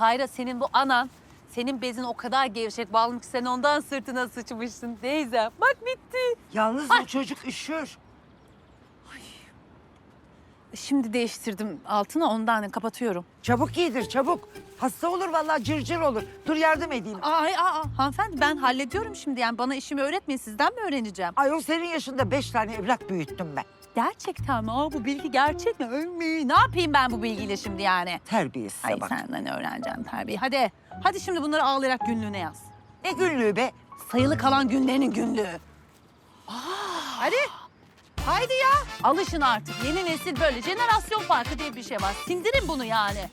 Kayra senin bu anan, senin bezin o kadar gevşek bağlamış ki sen ondan sırtına sıçmışsın. Teyze bak bitti. Yalnız o çocuk üşür. Şimdi değiştirdim altına ondan kapatıyorum. Çabuk giydir çabuk. Hasta olur vallahi cırcır olur. Dur yardım edeyim. Ay aa, hanımefendi ben hallediyorum şimdi yani bana işimi öğretmeyin sizden mi öğreneceğim? Ay o senin yaşında beş tane evlat büyüttüm ben. Gerçekten mi? Aa, bu bilgi gerçek mi? Öyle Ne yapayım ben bu bilgiyle şimdi yani? Terbiyesize Ay bak. senden öğreneceğim terbiye. Hadi, hadi şimdi bunları ağlayarak günlüğüne yaz. Ne günlüğü be. Sayılı kalan günlerinin günlüğü. Hadi. Haydi ya. Alışın artık. Yeni nesil böyle. Jenerasyon farkı diye bir şey var. Sindirin bunu yani.